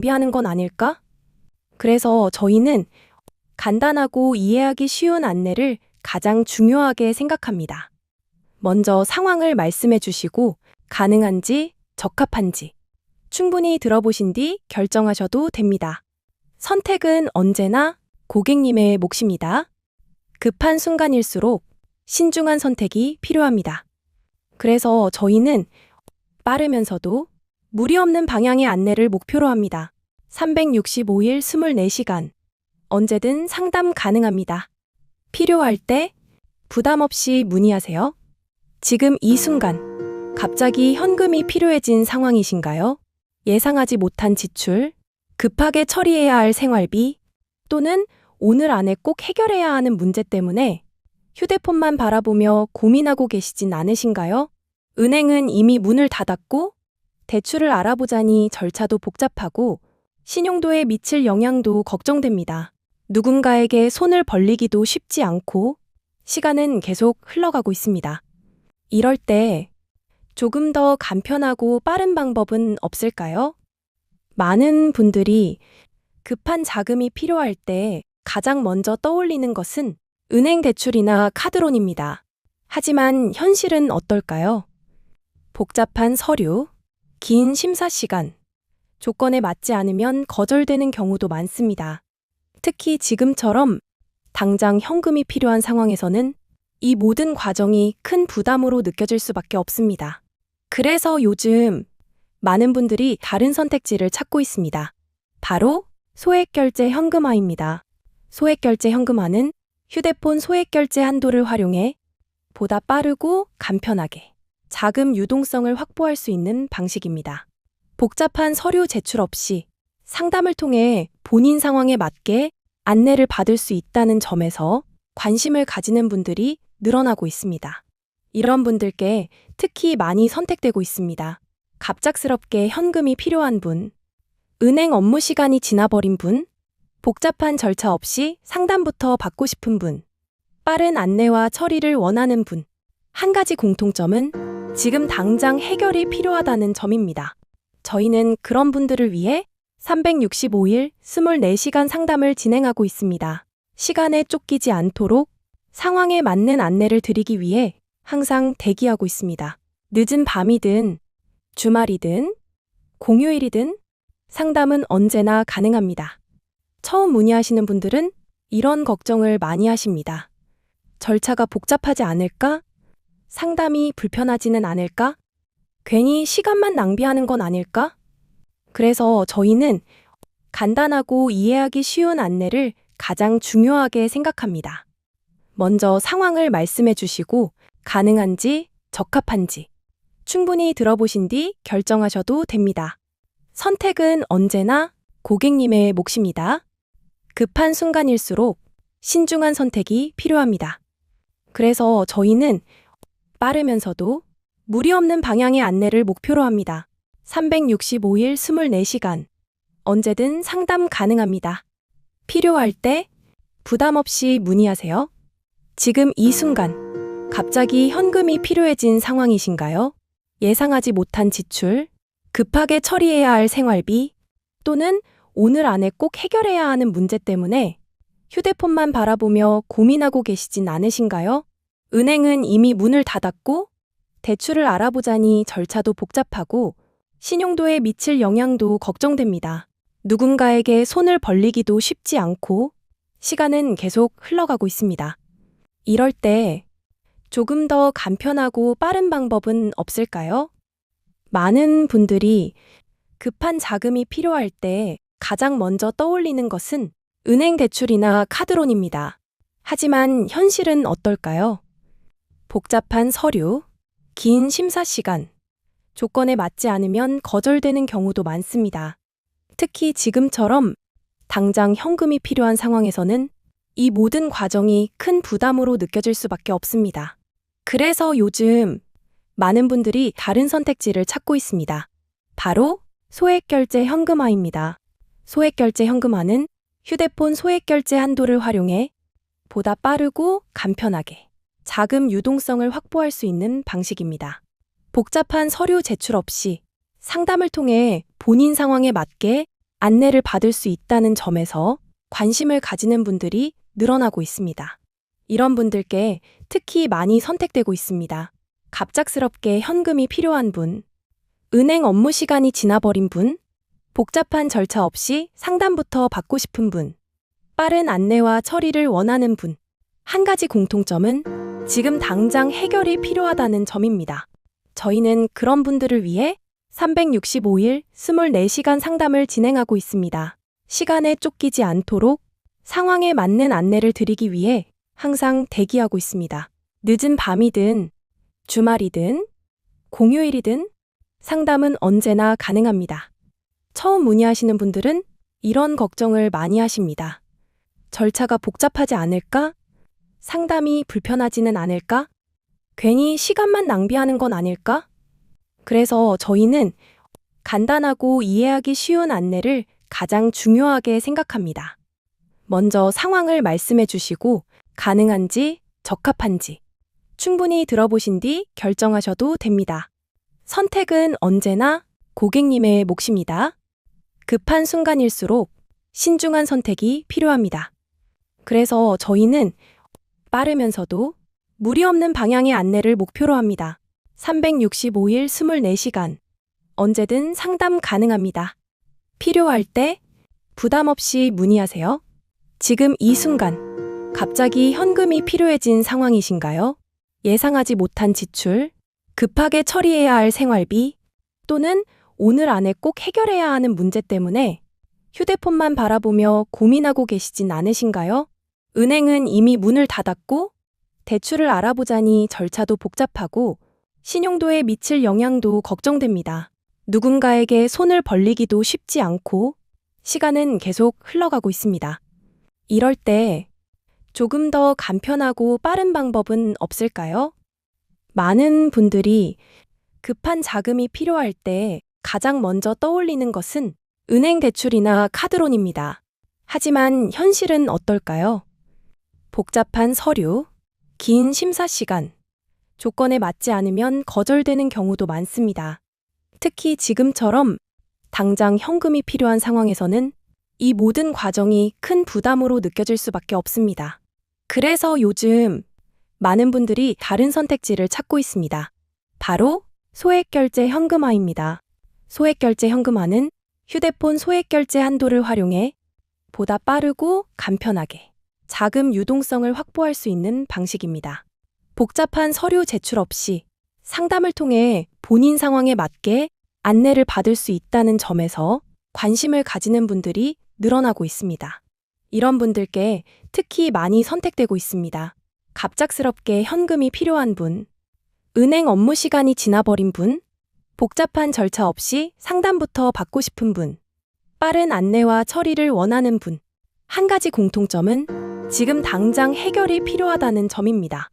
낭비하는 건 아닐까? 그래서 저희는 간단하고 이해하기 쉬운 안내를 가장 중요하게 생각합니다. 먼저 상황을 말씀해 주시고 가능한지 적합한지 충분히 들어보신 뒤 결정하셔도 됩니다. 선택은 언제나 고객님의 몫입니다. 급한 순간일수록 신중한 선택이 필요합니다. 그래서 저희는 빠르면서도 무리 없는 방향의 안내를 목표로 합니다. 365일 24시간. 언제든 상담 가능합니다. 필요할 때 부담 없이 문의하세요. 지금 이 순간 갑자기 현금이 필요해진 상황이신가요? 예상하지 못한 지출, 급하게 처리해야 할 생활비, 또는 오늘 안에 꼭 해결해야 하는 문제 때문에 휴대폰만 바라보며 고민하고 계시진 않으신가요? 은행은 이미 문을 닫았고 대출을 알아보자니 절차도 복잡하고 신용도에 미칠 영향도 걱정됩니다. 누군가에게 손을 벌리기도 쉽지 않고 시간은 계속 흘러가고 있습니다. 이럴 때 조금 더 간편하고 빠른 방법은 없을까요? 많은 분들이 급한 자금이 필요할 때 가장 먼저 떠올리는 것은 은행 대출이나 카드론입니다. 하지만 현실은 어떨까요? 복잡한 서류, 긴 심사 시간, 조건에 맞지 않으면 거절되는 경우도 많습니다. 특히 지금처럼 당장 현금이 필요한 상황에서는 이 모든 과정이 큰 부담으로 느껴질 수밖에 없습니다. 그래서 요즘 많은 분들이 다른 선택지를 찾고 있습니다. 바로 소액결제 현금화입니다. 소액결제 현금화는 휴대폰 소액결제 한도를 활용해 보다 빠르고 간편하게 자금 유동성을 확보할 수 있는 방식입니다. 복잡한 서류 제출 없이 상담을 통해 본인 상황에 맞게 안내를 받을 수 있다는 점에서 관심을 가지는 분들이 늘어나고 있습니다. 이런 분들께 특히 많이 선택되고 있습니다. 갑작스럽게 현금이 필요한 분, 은행 업무 시간이 지나버린 분, 복잡한 절차 없이 상담부터 받고 싶은 분, 빠른 안내와 처리를 원하는 분. 한 가지 공통점은 지금 당장 해결이 필요하다는 점입니다. 저희는 그런 분들을 위해 365일 24시간 상담을 진행하고 있습니다. 시간에 쫓기지 않도록 상황에 맞는 안내를 드리기 위해 항상 대기하고 있습니다. 늦은 밤이든 주말이든 공휴일이든 상담은 언제나 가능합니다. 처음 문의하시는 분들은 이런 걱정을 많이 하십니다. 절차가 복잡하지 않을까? 상담이 불편하지는 않을까? 괜히 시간만 낭비하는 건 아닐까? 그래서 저희는 간단하고 이해하기 쉬운 안내를 가장 중요하게 생각합니다. 먼저 상황을 말씀해 주시고 가능한지 적합한지 충분히 들어보신 뒤 결정하셔도 됩니다. 선택은 언제나 고객님의 몫입니다. 급한 순간일수록 신중한 선택이 필요합니다. 그래서 저희는 빠르면서도 무리 없는 방향의 안내를 목표로 합니다. 365일 24시간. 언제든 상담 가능합니다. 필요할 때 부담 없이 문의하세요. 지금 이 순간 갑자기 현금이 필요해진 상황이신가요? 예상하지 못한 지출, 급하게 처리해야 할 생활비, 또는 오늘 안에 꼭 해결해야 하는 문제 때문에 휴대폰만 바라보며 고민하고 계시진 않으신가요? 은행은 이미 문을 닫았고 대출을 알아보자니 절차도 복잡하고 신용도에 미칠 영향도 걱정됩니다. 누군가에게 손을 벌리기도 쉽지 않고 시간은 계속 흘러가고 있습니다. 이럴 때 조금 더 간편하고 빠른 방법은 없을까요? 많은 분들이 급한 자금이 필요할 때 가장 먼저 떠올리는 것은 은행 대출이나 카드론입니다. 하지만 현실은 어떨까요? 복잡한 서류, 긴 심사 시간, 조건에 맞지 않으면 거절되는 경우도 많습니다. 특히 지금처럼 당장 현금이 필요한 상황에서는 이 모든 과정이 큰 부담으로 느껴질 수밖에 없습니다. 그래서 요즘 많은 분들이 다른 선택지를 찾고 있습니다. 바로 소액결제 현금화입니다. 소액결제 현금화는 휴대폰 소액결제 한도를 활용해 보다 빠르고 간편하게 자금 유동성을 확보할 수 있는 방식입니다. 복잡한 서류 제출 없이 상담을 통해 본인 상황에 맞게 안내를 받을 수 있다는 점에서 관심을 가지는 분들이 늘어나고 있습니다. 이런 분들께 특히 많이 선택되고 있습니다. 갑작스럽게 현금이 필요한 분, 은행 업무 시간이 지나버린 분, 복잡한 절차 없이 상담부터 받고 싶은 분, 빠른 안내와 처리를 원하는 분. 한 가지 공통점은 지금 당장 해결이 필요하다는 점입니다. 저희는 그런 분들을 위해 365일 24시간 상담을 진행하고 있습니다. 시간에 쫓기지 않도록 상황에 맞는 안내를 드리기 위해 항상 대기하고 있습니다. 늦은 밤이든 주말이든 공휴일이든 상담은 언제나 가능합니다. 처음 문의하시는 분들은 이런 걱정을 많이 하십니다. 절차가 복잡하지 않을까? 상담이 불편하지는 않을까? 괜히 시간만 낭비하는 건 아닐까? 그래서 저희는 간단하고 이해하기 쉬운 안내를 가장 중요하게 생각합니다. 먼저 상황을 말씀해 주시고 가능한지 적합한지 충분히 들어보신 뒤 결정하셔도 됩니다. 선택은 언제나 고객님의 몫입니다. 급한 순간일수록 신중한 선택이 필요합니다. 그래서 저희는 빠르면서도 무리 없는 방향의 안내를 목표로 합니다. 365일 24시간. 언제든 상담 가능합니다. 필요할 때 부담 없이 문의하세요. 지금 이 순간 갑자기 현금이 필요해진 상황이신가요? 예상하지 못한 지출, 급하게 처리해야 할 생활비, 또는 오늘 안에 꼭 해결해야 하는 문제 때문에 휴대폰만 바라보며 고민하고 계시진 않으신가요? 은행은 이미 문을 닫았고 대출을 알아보자니 절차도 복잡하고 신용도에 미칠 영향도 걱정됩니다. 누군가에게 손을 벌리기도 쉽지 않고 시간은 계속 흘러가고 있습니다. 이럴 때 조금 더 간편하고 빠른 방법은 없을까요? 많은 분들이 급한 자금이 필요할 때 가장 먼저 떠올리는 것은 은행 대출이나 카드론입니다. 하지만 현실은 어떨까요? 복잡한 서류, 긴 심사 시간, 조건에 맞지 않으면 거절되는 경우도 많습니다. 특히 지금처럼 당장 현금이 필요한 상황에서는 이 모든 과정이 큰 부담으로 느껴질 수밖에 없습니다. 그래서 요즘 많은 분들이 다른 선택지를 찾고 있습니다. 바로 소액결제 현금화입니다. 소액결제 현금화는 휴대폰 소액결제 한도를 활용해 보다 빠르고 간편하게 자금 유동성을 확보할 수 있는 방식입니다. 복잡한 서류 제출 없이 상담을 통해 본인 상황에 맞게 안내를 받을 수 있다는 점에서 관심을 가지는 분들이 늘어나고 있습니다. 이런 분들께 특히 많이 선택되고 있습니다. 갑작스럽게 현금이 필요한 분, 은행 업무 시간이 지나버린 분, 복잡한 절차 없이 상담부터 받고 싶은 분, 빠른 안내와 처리를 원하는 분. 한 가지 공통점은 지금 당장 해결이 필요하다는 점입니다.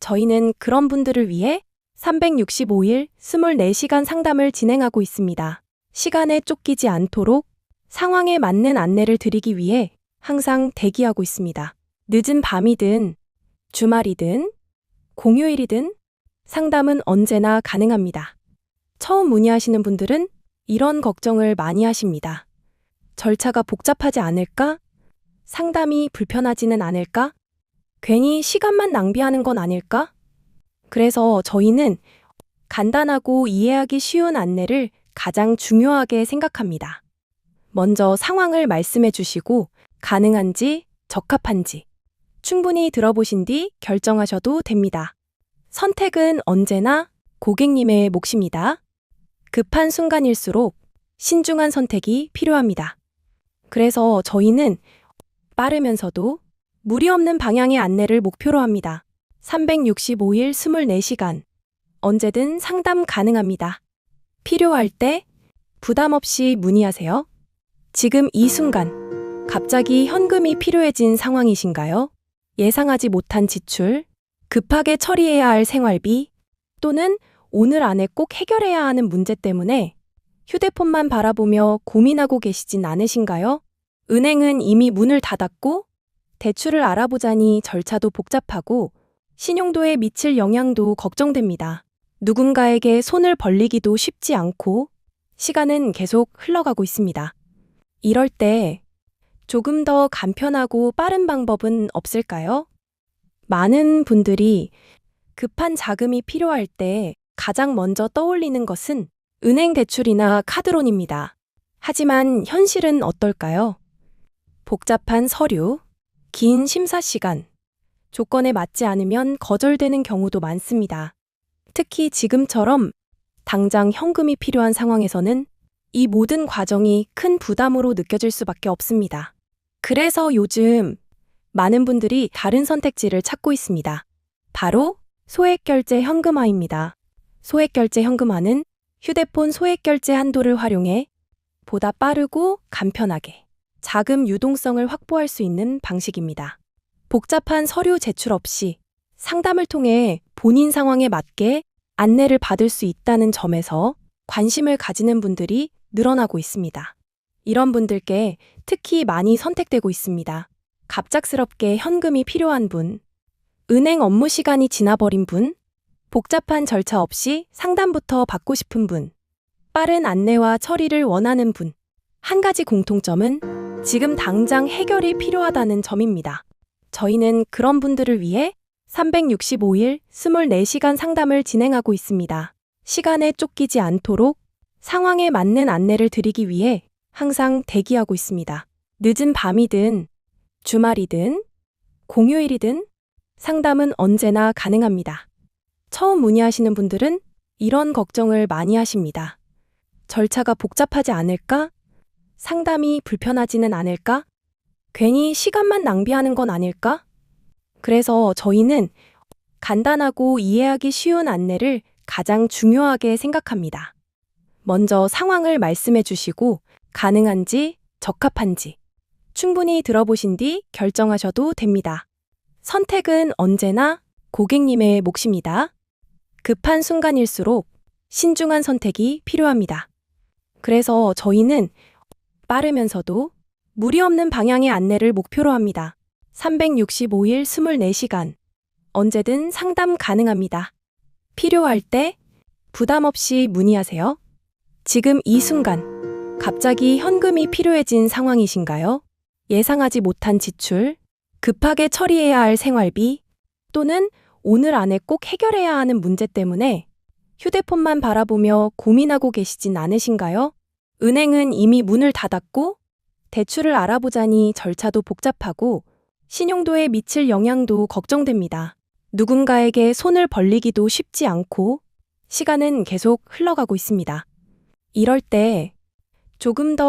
저희는 그런 분들을 위해 365일 24시간 상담을 진행하고 있습니다. 시간에 쫓기지 않도록 상황에 맞는 안내를 드리기 위해 항상 대기하고 있습니다. 늦은 밤이든 주말이든 공휴일이든 상담은 언제나 가능합니다. 처음 문의하시는 분들은 이런 걱정을 많이 하십니다. 절차가 복잡하지 않을까? 상담이 불편하지는 않을까? 괜히 시간만 낭비하는 건 아닐까? 그래서 저희는 간단하고 이해하기 쉬운 안내를 가장 중요하게 생각합니다. 먼저 상황을 말씀해 주시고 가능한지 적합한지 충분히 들어보신 뒤 결정하셔도 됩니다. 선택은 언제나 고객님의 몫입니다. 급한 순간일수록 신중한 선택이 필요합니다. 그래서 저희는 빠르면서도 무리 없는 방향의 안내를 목표로 합니다. 365일 24시간. 언제든 상담 가능합니다. 필요할 때 부담 없이 문의하세요. 지금 이 순간 갑자기 현금이 필요해진 상황이신가요? 예상하지 못한 지출, 급하게 처리해야 할 생활비, 또는 오늘 안에 꼭 해결해야 하는 문제 때문에 휴대폰만 바라보며 고민하고 계시진 않으신가요? 은행은 이미 문을 닫았고 대출을 알아보자니 절차도 복잡하고 신용도에 미칠 영향도 걱정됩니다. 누군가에게 손을 벌리기도 쉽지 않고 시간은 계속 흘러가고 있습니다. 이럴 때 조금 더 간편하고 빠른 방법은 없을까요? 많은 분들이 급한 자금이 필요할 때 가장 먼저 떠올리는 것은 은행 대출이나 카드론입니다. 하지만 현실은 어떨까요? 복잡한 서류, 긴 심사 시간, 조건에 맞지 않으면 거절되는 경우도 많습니다. 특히 지금처럼 당장 현금이 필요한 상황에서는 이 모든 과정이 큰 부담으로 느껴질 수밖에 없습니다. 그래서 요즘 많은 분들이 다른 선택지를 찾고 있습니다. 바로 소액결제 현금화입니다. 소액결제 현금화는 휴대폰 소액결제 한도를 활용해 보다 빠르고 간편하게 자금 유동성을 확보할 수 있는 방식입니다. 복잡한 서류 제출 없이 상담을 통해 본인 상황에 맞게 안내를 받을 수 있다는 점에서 관심을 가지는 분들이 늘어나고 있습니다. 이런 분들께 특히 많이 선택되고 있습니다. 갑작스럽게 현금이 필요한 분, 은행 업무 시간이 지나버린 분, 복잡한 절차 없이 상담부터 받고 싶은 분, 빠른 안내와 처리를 원하는 분. 한 가지 공통점은 지금 당장 해결이 필요하다는 점입니다. 저희는 그런 분들을 위해 365일 24시간 상담을 진행하고 있습니다. 시간에 쫓기지 않도록 상황에 맞는 안내를 드리기 위해 항상 대기하고 있습니다. 늦은 밤이든 주말이든 공휴일이든 상담은 언제나 가능합니다. 처음 문의하시는 분들은 이런 걱정을 많이 하십니다. 절차가 복잡하지 않을까? 상담이 불편하지는 않을까? 괜히 시간만 낭비하는 건 아닐까? 그래서 저희는 간단하고 이해하기 쉬운 안내를 가장 중요하게 생각합니다. 먼저 상황을 말씀해 주시고 가능한지 적합한지 충분히 들어보신 뒤 결정하셔도 됩니다. 선택은 언제나 고객님의 몫입니다. 급한 순간일수록 신중한 선택이 필요합니다. 그래서 저희는 빠르면서도 무리 없는 방향의 안내를 목표로 합니다. 365일 24시간. 언제든 상담 가능합니다. 필요할 때 부담 없이 문의하세요. 지금 이 순간 갑자기 현금이 필요해진 상황이신가요? 예상하지 못한 지출, 급하게 처리해야 할 생활비, 또는 오늘 안에 꼭 해결해야 하는 문제 때문에 휴대폰만 바라보며 고민하고 계시진 않으신가요? 은행은 이미 문을 닫았고 대출을 알아보자니 절차도 복잡하고 신용도에 미칠 영향도 걱정됩니다. 누군가에게 손을 벌리기도 쉽지 않고 시간은 계속 흘러가고 있습니다. 이럴 때 조금 더